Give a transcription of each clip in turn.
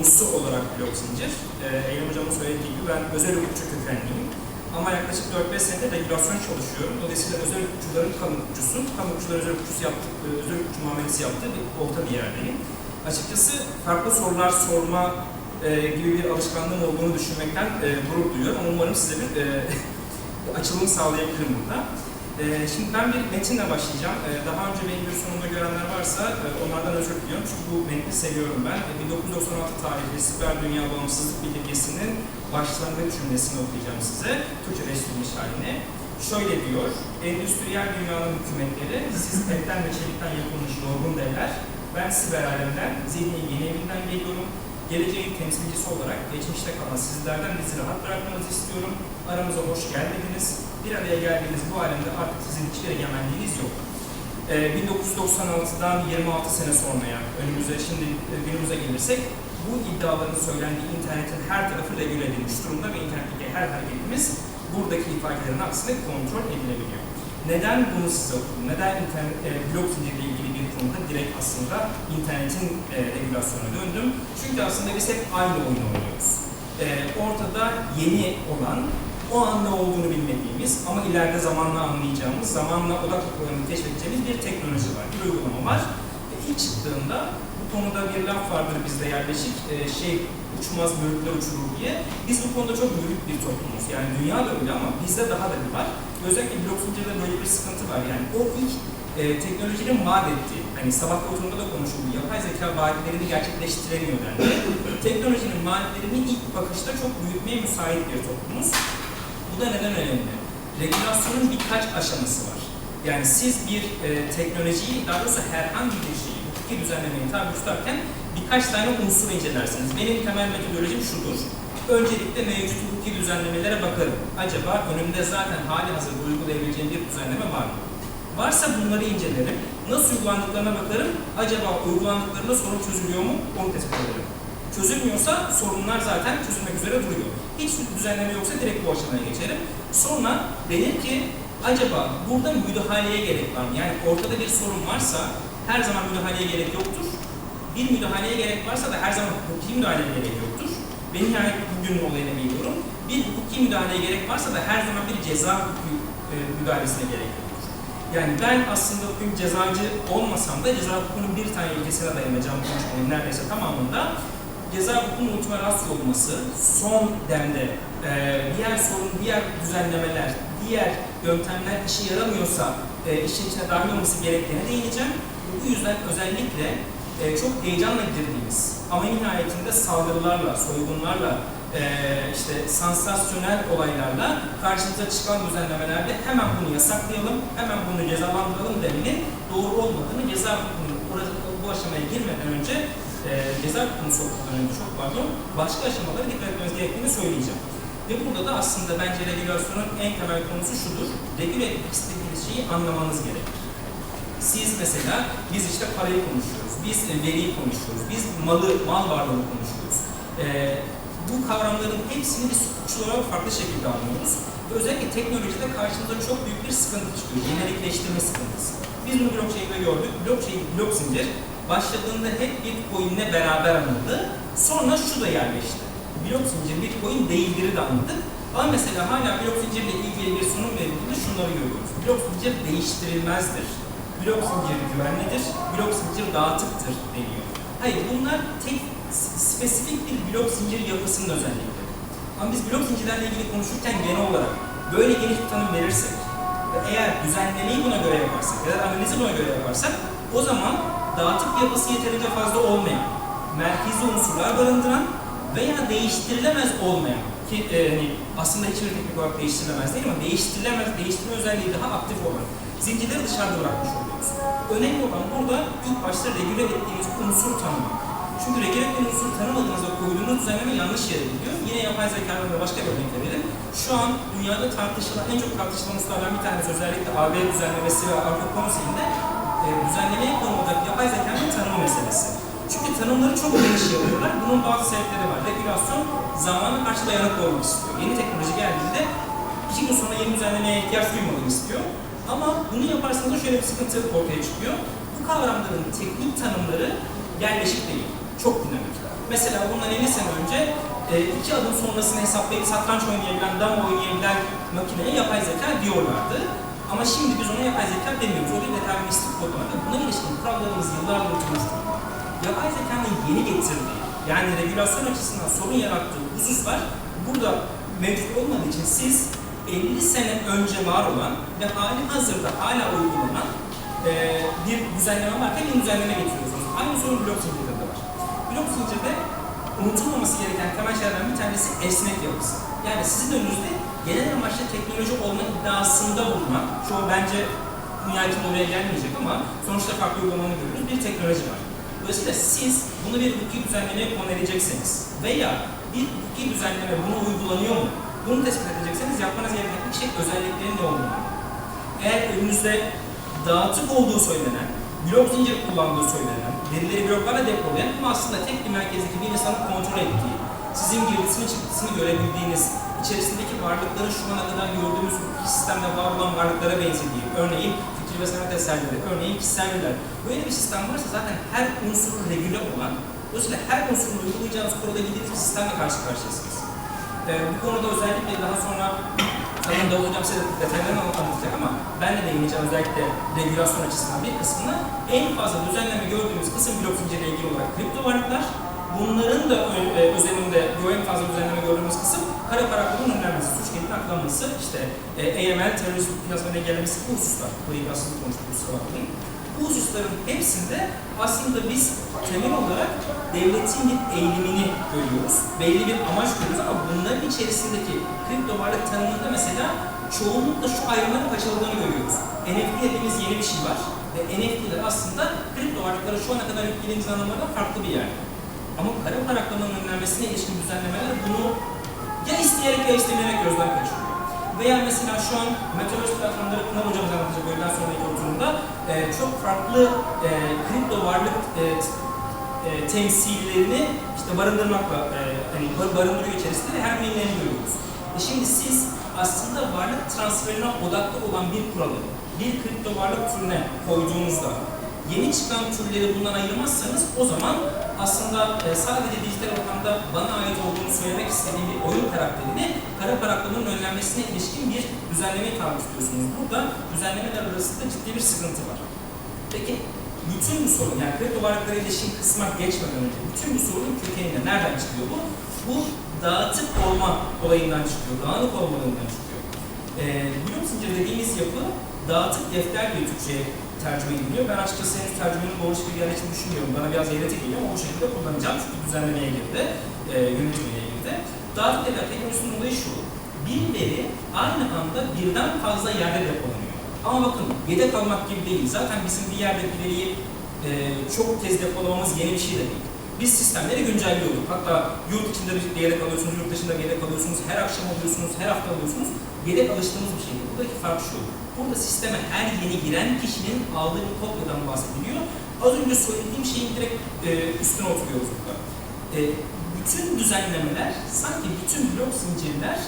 konusu olarak blok zincir. E, Eylem Hocam'ın söylediği gibi ben özel hukukçu kökenliyim. Ama yaklaşık 4-5 senedir regülasyon çalışıyorum. Dolayısıyla özel hukukçuların kamu hukukçusu, kamu hukukçuların özel hukukçusu yaptığı, e, özel hukukçu muamelesi yaptığı bir orta bir yerdeyim. Açıkçası farklı sorular sorma e, gibi bir alışkanlığım olduğunu düşünmekten e, gurur duyuyorum. Ama umarım size bir e, açılım sağlayabilirim burada. E, şimdi ben bir metinle başlayacağım. E, daha önce benim bir sunumda görenler varsa e, onlardan özür diliyorum. Çünkü bu metni seviyorum ben. E, 1996 tarihli Siber Dünya Bağımsızlık Bildirgesi'nin başlangıç cümlesini okuyacağım size. Türkçeleştirilmiş halini. Şöyle diyor, endüstriyel dünyanın hükümetleri, siz etten ve çelikten yapılmış yorgun devler, ben siber alemden, zihni yeni evinden geliyorum. Geleceğin temsilcisi olarak geçmişte kalan sizlerden bizi rahat bırakmanızı istiyorum. Aramıza hoş gelmediniz. Bir araya geldiğiniz bu alemde artık sizin hiçbir egemenliğiniz yok. Ee, 1996'dan 26 sene sonraya, önümüze şimdi e, günümüze gelirsek, bu iddiaların söylendiği internetin her tarafı regüle edilmiş durumda ve internetteki her hareketimiz buradaki ifadelerin aksine kontrol edilebiliyor. Neden bunu size okudum? Neden internet, e, blok zincirle ilgili bir konuda direkt aslında internetin e, regülasyonuna döndüm? Çünkü aslında biz hep aynı oyunu oynuyoruz. E, ortada yeni olan, o an ne olduğunu bilmediğimiz ama ileride zamanla anlayacağımız, zamanla odak noktalarını keşfedeceğimiz bir teknoloji var, bir uygulama var. E, ilk çıktığında bu konuda bir laf vardır bizde yerleşik, e, şey uçmaz börükler uçurur diye. Biz bu konuda çok büyük bir toplumuz. Yani dünya da öyle ama bizde daha da bir var. Özellikle blok böyle bir sıkıntı var. Yani o ilk e, teknolojinin vaat ettiği, hani sabah oturumda da konuşuldu, yapay zeka vaatlerini gerçekleştiremiyor dendi. Teknolojinin vaatlerini ilk bakışta çok büyütmeye müsait bir toplumuz. Bu da neden önemli? Regülasyonun birkaç aşaması var. Yani siz bir e, teknolojiyi, daha doğrusu herhangi bir şeyi, hukuki düzenlemeyi tabi tutarken birkaç tane unsur incelersiniz. Benim temel metodolojim şudur. Öncelikle mevcut hukuki düzenlemelere bakarım. Acaba önümde zaten hali hazırda uygulayabileceğim bir düzenleme var mı? Varsa bunları incelerim. Nasıl uygulandıklarına bakarım. Acaba uygulandıklarında sorun çözülüyor mu? Onu tespit ederim. Çözülmüyorsa sorunlar zaten çözülmek üzere duruyor. Hiç düzenleme yoksa direkt bu aşamaya geçerim. Sonra denir ki acaba burada müdahaleye gerek var mı? Yani ortada bir sorun varsa her zaman müdahaleye gerek yoktur. Bir müdahaleye gerek varsa da her zaman hukuki müdahaleye gerek yoktur. Ve nihayet bugünün olayına geliyorum. Bir hukuki müdahaleye gerek varsa da her zaman bir ceza hukuki e, müdahalesine gerek yoktur. Yani ben aslında bugün cezacı olmasam da ceza hukukunun bir tane ilkesine dayanacağım konuşmanın neredeyse tamamında ceza hukukunun ultima ratio olması, son demde e, diğer sorun, diğer düzenlemeler, diğer yöntemler işe yaramıyorsa e, işin içine dahil olması gerektiğine değineceğim. Bu yüzden özellikle e, çok heyecanla girdiğimiz ama nihayetinde saldırılarla, soygunlarla, e, işte sansasyonel olaylarla karşımıza çıkan düzenlemelerde hemen bunu yasaklayalım, hemen bunu cezalandıralım demenin doğru olmadığını ceza bu aşamaya girmeden önce e, ceza sokmadan önce çok pardon başka aşamalara dikkat etmemiz gerektiğini söyleyeceğim. Ve burada da aslında bence regülasyonun en temel konusu şudur. Regüle etmek istediğiniz şeyi anlamanız gerekir. Siz mesela, biz işte parayı konuşuyoruz, biz e, veriyi konuşuyoruz, biz malı, mal varlığını konuşuyoruz. Ee, bu kavramların hepsini biz hukukçu olarak farklı şekilde anlıyoruz. Ve özellikle teknolojide karşımıza çok büyük bir sıkıntı çıkıyor, jenerikleştirme sıkıntısı. Biz bunu blockchain'de gördük. Blockchain, blok zincir başladığında hep Bitcoin'le beraber anıldı. Sonra şu da yerleşti. Blok zincir Bitcoin değildir'i de anladık. Ama mesela hala blok zincirle ilgili bir sunum verildiğinde şunları görüyoruz. Blok zincir değiştirilmezdir. Blok zincir güvenlidir, blok zincir dağıtıktır deniyor. Hayır bunlar tek spesifik bir blok zincir yapısının özellikleri. Ama biz blok zincirlerle ilgili konuşurken genel olarak böyle geniş bir tanım verirsek ve eğer düzenlemeyi buna göre yaparsak ya da analizi buna göre yaparsak o zaman dağıtık yapısı yeterince fazla olmayan, merkezi unsurlar barındıran veya değiştirilemez olmayan ki e, hani aslında hiçbir teknik olarak değiştirilemez değil ama değiştirilemez, değiştirme özelliği daha aktif olan zincirleri dışarıda bırakmış oluyoruz. Önemli olan burada ilk başta regüle ettiğimiz unsur tanımı. Çünkü regüle ettiğiniz unsur tanımadığınızda koyduğunuz düzenleme yanlış yere gidiyor. Yine yapay zekadan da başka bir örnek verelim. Şu an dünyada tartışılan, en çok tartışılan hususlardan bir tanesi özellikle AB düzenlemesi ve Avrupa Konseyi'nde e, düzenlemeye konulacak yapay zekanın tanımı meselesi. Çünkü tanımları çok geniş yapıyorlar. Bunun bazı sebepleri var. Regülasyon zamana karşı dayanıklı olmak istiyor. Yeni teknoloji geldiğinde iki gün yeni düzenlemeye ihtiyaç duymadığını istiyor. Ama bunu yaparsanız şöyle bir sıkıntı ortaya çıkıyor. Bu kavramların teknik tanımları yerleşik değil, çok dinamik. Mesela bundan 50 sene önce e, iki adım sonrasını hesaplayıp satranç oynayabilen, dama oynayabilen makineye yapay zeka diyorlardı. Ama şimdi biz ona yapay zeka demiyoruz. O bir deterministik kodlama. Buna ilişkin kurallarımız yıllardır oturmuştur. Yapay zekanın yeni getirdiği, yani regülasyon açısından sorun yarattığı hususlar burada mevcut olmadığı için siz 50 sene önce var olan ve hali hazırda hala uygulanan e, bir düzenleme varken yeni düzenleme getiriyorsunuz. Aynı sorun blok zincirde de var. Blok zincirde unutulmaması gereken temel şeylerden bir tanesi esnek yapısı. Yani sizin önünüzde genel amaçlı teknoloji olma iddiasında bulunan, çoğu bence nihayetinde oraya gelmeyecek ama sonuçta farklı uygulamanı görüyoruz, bir teknoloji var. Dolayısıyla siz bunu bir hukuki düzenlemeye konu edecekseniz veya bir hukuki düzenleme bunu uygulanıyor mu? Bunu tespit edecekseniz yapmanız gereken ilk şey özelliklerin ne olduğunu. Eğer önünüzde dağıtık olduğu söylenen, blok zincir kullandığı söylenen, verileri bloklarla depolayan ama aslında tek bir merkezdeki bir insanın kontrol ettiği, sizin girdisini çıktısını görebildiğiniz, içerisindeki varlıkların şu ana kadar gördüğümüz hukuki sistemde var olan varlıklara benzediği, örneğin fikir ve sanat eserleri, örneğin kişisel veriler. Böyle bir sistem varsa zaten her unsuru regüle olan, dolayısıyla her unsurun uygulayacağınız kurala gidildiği bir sistemle karşı karşıyasınız. Ee, bu konuda özellikle daha sonra zaten Davut Hocam size detaylarını anlatacak ama ben de değineceğim özellikle regülasyon açısından bir kısmına. En fazla düzenleme gördüğümüz kısım blok zinciriyle ilgili olarak kripto varlıklar. Bunların da e, özelinde bu en fazla düzenleme gördüğümüz kısım kara para aklının önlenmesi, suç gelinin aklanması, işte e, AML, terörizm piyasasına engellemesi bu hususlar. Burayı aslında konuştuk kusura bakmayın. Bu hususların hepsinde aslında biz temel olarak devletin bir eğilimini görüyoruz. Belli bir amaç görüyoruz ama bunların içerisindeki kripto varlık tanımında mesela çoğunlukla şu ayrımların kaçırıldığını görüyoruz. NFT dediğimiz yeni bir şey var ve NFT'ler aslında kripto varlıklara şu ana kadar yüklediğimiz anlamlardan farklı bir yer. Ama kara para önlenmesine ilişkin düzenlemeler bunu ya isteyerek ya istemeyerek gözden kaçırıyor. Veya mesela şu an Metaverse platformları Pınar hocamız anlatacak öğleden sonraki oturumda e, çok farklı e, kripto varlık e, e, temsillerini işte barındırmakla e, hani bar- barındırıyor içerisinde ve her birimlerini görüyoruz. E şimdi siz aslında varlık transferine odaklı olan bir kuralı bir kripto varlık türüne koyduğunuzda yeni çıkan türleri bundan ayırmazsanız o zaman aslında e, sadece dijital ortamda bana ait olduğunu söylemek istediğim bir oyun karakterini kara para aklamanın önlenmesine ilişkin bir düzenlemeye tabi tutuyorsunuz. Burada düzenlemeler arasında ciddi bir sıkıntı var. Peki bütün bu sorun yani kripto varlıklara ilişkin kısma geçmeden önce bütün bu sorunun kökeninde nereden çıkıyor bu? Bu dağıtık olma olayından çıkıyor, dağınık olmalığından çıkıyor. Ee, blok zincir dediğimiz yapı dağıtık defter diye Türkçe'ye tercüme ediliyor. Ben açıkçası henüz tercümenin doğru şekilde yerleştiğini düşünmüyorum. Bana biraz eğreti geliyor ama bu şekilde kullanacağım çünkü düzenlemeye girdi, e, yönetimine girdi. Dağıtık defter teknolojisinin olayı şu. Bir veri aynı anda birden fazla yerde depolanıyor. Ama bakın yedek almak gibi değil. Zaten bizim bir yerde bir veriyi e, çok kez depolamamız yeni bir şey de değil. Biz sistemleri güncelliyorduk. Hatta yurt içinde bir yedek alıyorsunuz, yurt dışında bir yedek alıyorsunuz, her akşam alıyorsunuz, her hafta alıyorsunuz. Yedek alıştığımız bir şey. Buradaki fark şu. Burada sisteme her yeni giren kişinin aldığı bir kopyadan bahsediliyor. Az önce söylediğim şeyin direkt e, üstüne oturuyoruz burada. E, bütün düzenlemeler, sanki bütün blok zincirler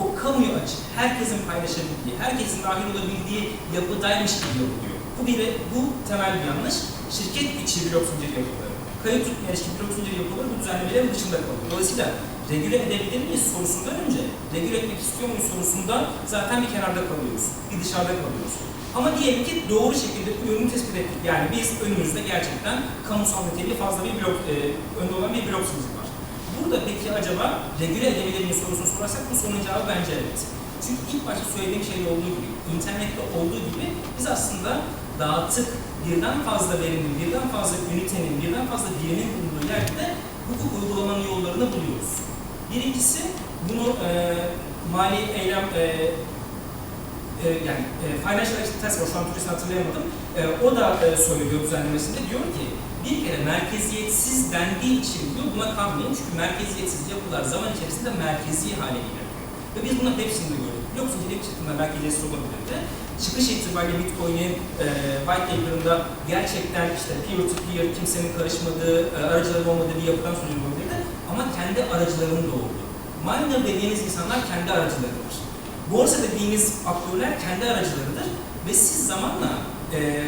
o kamuya açık, herkesin paylaşabildiği, herkesin dahil olabildiği yapıdaymış gibi yapılıyor. Bu bir bu temel bir yanlış. Şirket içi blok zincir yapıları, kayıt tutmaya ilişkin zincir yapıları bu düzenlemelerin dışında kalıyor. Dolayısıyla regüle edebilir miyiz sorusundan önce, regüle etmek istiyor muyuz sorusunda zaten bir kenarda kalıyoruz, bir dışarıda kalıyoruz. Ama diyelim ki doğru şekilde bu ürünü tespit ettik. Yani biz önümüzde gerçekten kamusal niteliği fazla bir blok, e, önde olan bir blok var. Burada peki acaba regüle edebilir miyiz sorusunu sorarsak bu sorunun cevabı bence evet. Çünkü ilk başta söylediğim şeyde olduğu gibi, internette olduğu gibi biz aslında dağıtık birden fazla verinin, birden fazla ünitenin, birden fazla birimin bulunduğu yerde hukuk uygulamanın yollarını buluyoruz. Birincisi bunu e, mali eylem e, e, yani e, Financial Action Task şu an Türkçesini hatırlayamadım. E, o da e, söylüyor düzenlemesinde, diyor ki bir kere merkeziyetsiz dendiği için diyor buna kalmayın çünkü merkeziyetsiz yapılar zaman içerisinde merkezi hale geliyor. Ve biz bunların hepsini de zinciri ilk çıktığında merkeziyetsiz olabilirdi. Çıkış itibariyle Bitcoin'in e, white paper'ında gerçekten işte peer to peer kimsenin karışmadığı, e, aracıların olmadığı bir yapıdan söz olabilirdi. Ama kendi aracılarının da oldu. Miner dediğiniz insanlar kendi aracıları var. Borsa dediğimiz aktörler kendi aracılarıdır ve siz zamanla eee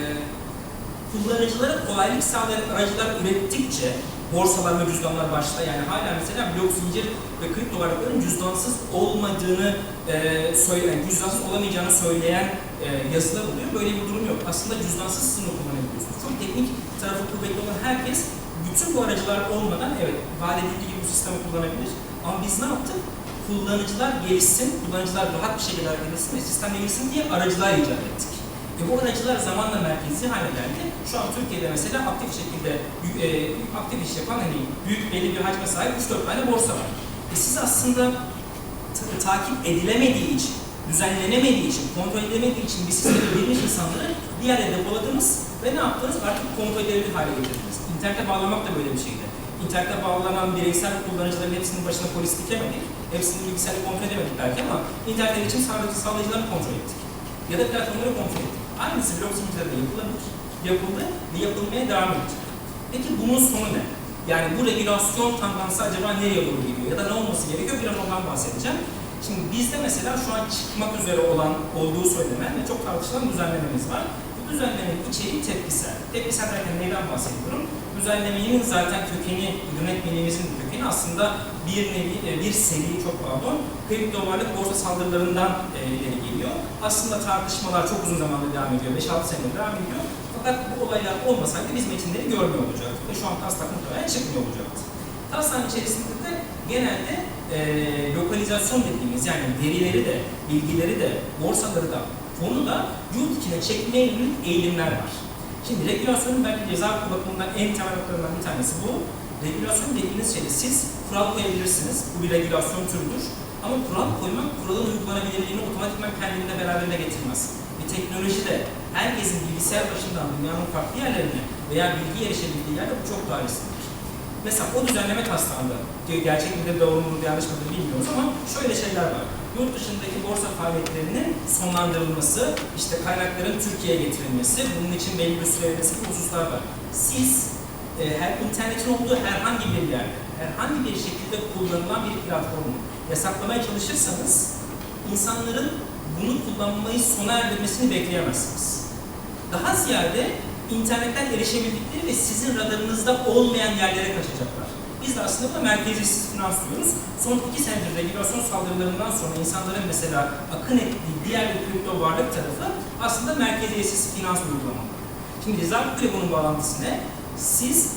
kullanıcılara kolaylık sağlayan aracılar ürettikçe borsalar ve cüzdanlar başta yani hala mesela blok zincir ve kripto varlıkların cüzdansız olmadığını e, söyleyen, cüzdansız olamayacağını söyleyen e, yazılar oluyor. Böyle bir durum yok. Aslında cüzdansız sınır kullanabiliyorsunuz. Çok teknik tarafı kuvvetli olan herkes bütün bu aracılar olmadan evet vaat edildiği gibi bu sistemi kullanabilir. Ama biz ne yaptık? Kullanıcılar gelişsin, kullanıcılar rahat bir şekilde hareket etsin ve sistem gelişsin diye aracılar icat ettik. Bu aracılar zamanla merkezi hale geldi. Şu an Türkiye'de mesela aktif şekilde e, aktif iş yapan hani büyük belli bir hacme sahip 3-4 tane borsa var. E siz aslında ta- takip edilemediği için, düzenlenemediği için, kontrol edilemediği için bir sisteme girmiş insanları bir yere depoladınız ve ne yaptınız? Artık kontrol edilebilir hale getirdiniz. İnternete bağlamak da böyle bir şeydi. İnternete bağlanan bireysel kullanıcıların hepsinin başına polis dikemedik. Hepsini bilgisayarla kontrol edemedik belki ama internet erişim sağlayıcı sağlayıcılarını kontrol ettik. Ya da platformları kontrol ettik. Aynısı blok zincirlerde yapılabilir, yapıldı ve yapılmaya devam edecek. Peki bunun sonu ne? Yani bu regülasyon tandansı acaba nereye doğru gidiyor ya da ne olması gerekiyor biraz ondan bahsedeceğim. Şimdi bizde mesela şu an çıkmak üzere olan olduğu söylenen ve çok tartışılan düzenlememiz var. Bu düzenlemenin içeriği tepkisel. Tepkisel derken neyden bahsediyorum? Düzenlemenin zaten kökeni, yönetmeliğimizin kökeni aslında bir nevi, e, bir seri çok pardon, kripto varlık borsa saldırılarından e, ileri geliyor. Aslında tartışmalar çok uzun zamandır devam ediyor, 5-6 senedir devam ediyor. Fakat bu olaylar olmasaydı biz metinleri görmüyor olacaktık ve şu an taslak muhtemelen çıkmıyor olacaktı. Taslağın içerisinde de genelde e, lokalizasyon dediğimiz yani verileri de, bilgileri de, borsaları da, fonu da yurt içine çekmeye yönelik eğilimler var. Şimdi regülasyonun belki ceza hukuku bakımından en temel noktalarından bir tanesi bu. Regülasyon dediğiniz şeyde siz kural koyabilirsiniz. Bu bir regülasyon türüdür. Ama kural koymak kuralın uygulanabilirliğini otomatikman kendinde beraberine getirmez. Bir teknolojide herkesin bilgisayar başından dünyanın farklı yerlerine veya bilgi erişebildiği yerde bu çok daha risklidir. Mesela o düzenleme taslağında, gerçek midir, doğru mudur, yanlış mıdır bilmiyoruz ama şöyle şeyler var. Yurt dışındaki borsa faaliyetlerinin sonlandırılması, işte kaynakların Türkiye'ye getirilmesi, bunun için belli bir süre verilmesi hususlar var. Siz e, her internetin olduğu herhangi bir yerde, herhangi bir şekilde kullanılan bir platformu yasaklamaya çalışırsanız insanların bunu kullanmayı sona erdirmesini bekleyemezsiniz. Daha ziyade internetten erişebildikleri ve sizin radarınızda olmayan yerlere kaçacaklar. Biz de aslında buna merkeziyetsiz finans diyoruz. Son iki senedir regülasyon saldırılarından sonra insanların mesela akın ettiği diğer bir kripto varlık tarafı aslında merkeziyetsiz finans uygulamaları. Şimdi hukukuyla bunun bağlantısı ne? Siz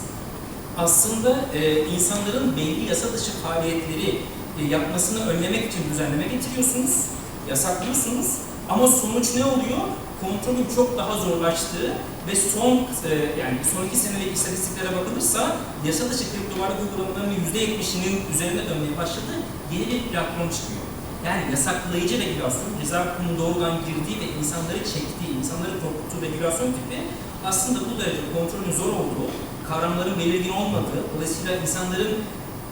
aslında e, insanların belli yasa dışı faaliyetleri e, yapmasını önlemek için düzenleme getiriyorsunuz, yasaklıyorsunuz ama sonuç ne oluyor? Kontrolün çok daha zorlaştığı ve son e, yani son iki senelik istatistiklere bakılırsa yasa dışı kripto varlık uygulamalarının %70'inin üzerine dönmeye başladığı yeni bir platform çıkıyor. Yani yasaklayıcı regülasyon, ceza hukukunun doğrudan girdiği ve insanları çektiği, insanları korkuttuğu regülasyon tipi aslında bu derece kontrolün zor olduğu, kavramların belirgin olmadığı, dolayısıyla insanların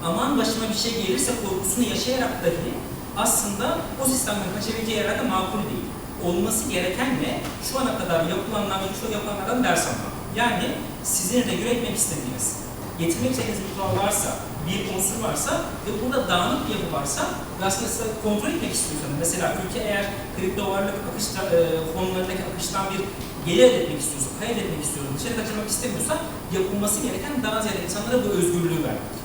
aman başıma bir şey gelirse korkusunu yaşayarak dahi aslında o sistemden kaçabileceği yerlerde makul değil. Olması gereken ne? Şu ana kadar yapılanlardan, şu yapılanlardan ders almak. Yani sizin regüle etmek istediğiniz, getirmek istediğiniz bir kural varsa, bir unsur varsa ve burada dağınık bir yapı varsa ve aslında size kontrol etmek istiyorsanız, mesela ülke eğer kripto varlık akışta, e, fonlarındaki akıştan bir gelir elde etmek istiyorsa, kayıt etmek istiyorsa, dışarı kaçırmak istemiyorsa yapılması gereken daha ziyade insanlara bu özgürlüğü vermek.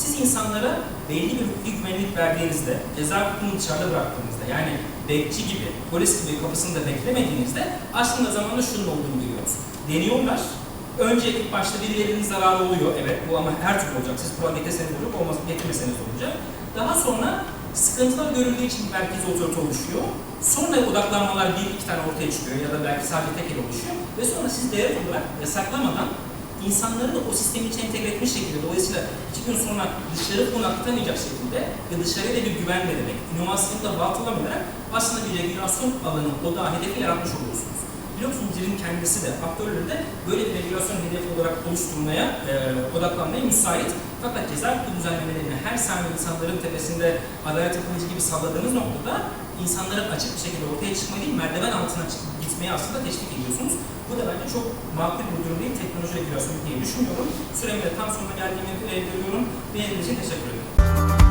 Siz insanlara belli bir hukuki güvenlik verdiğinizde, ceza hukukunu dışarıda bıraktığınızda, yani bekçi gibi, polis gibi kapısında beklemediğinizde aslında zamanla şunun olduğunu görüyoruz. Deniyorlar, önce ilk başta birilerinin zararı oluyor, evet bu ama her türlü olacak. Siz kural getirseniz olur, olmaz getirmeseniz olacak. Daha sonra sıkıntılar görüldüğü için merkez otorite oluşuyor. Sonra odaklanmalar bir iki tane ortaya çıkıyor ya da belki sadece tek el oluşuyor. Ve sonra siz devlet olarak yasaklamadan insanları da o sistemin içine entegre etmiş şekilde dolayısıyla iki gün sonra dışarı konaklatamayacak şekilde ve dışarıya da bir güven vererek, inovasyonu da batılamayarak aslında bir regülasyon alanı, o da hedefi yaratmış oluyorsunuz. Blok zincirin kendisi de, faktörleri de böyle bir regülasyon hedefi olarak oluşturmaya, e, odaklanmaya müsait. Fakat ceza hukuku düzenlemelerini her saniye insanların tepesinde adalet yapılıcı gibi salladığınız noktada insanların açık bir şekilde ortaya çıkmayı değil, merdiven altına çıkıp gitmeyi aslında teşvik ediyorsunuz. Bu da bence çok makul bir durum değil, teknoloji regülasyonu diye düşünüyorum. Süremin de tam sonuna geldiğini e, görüyorum. Benim için teşekkür ederim.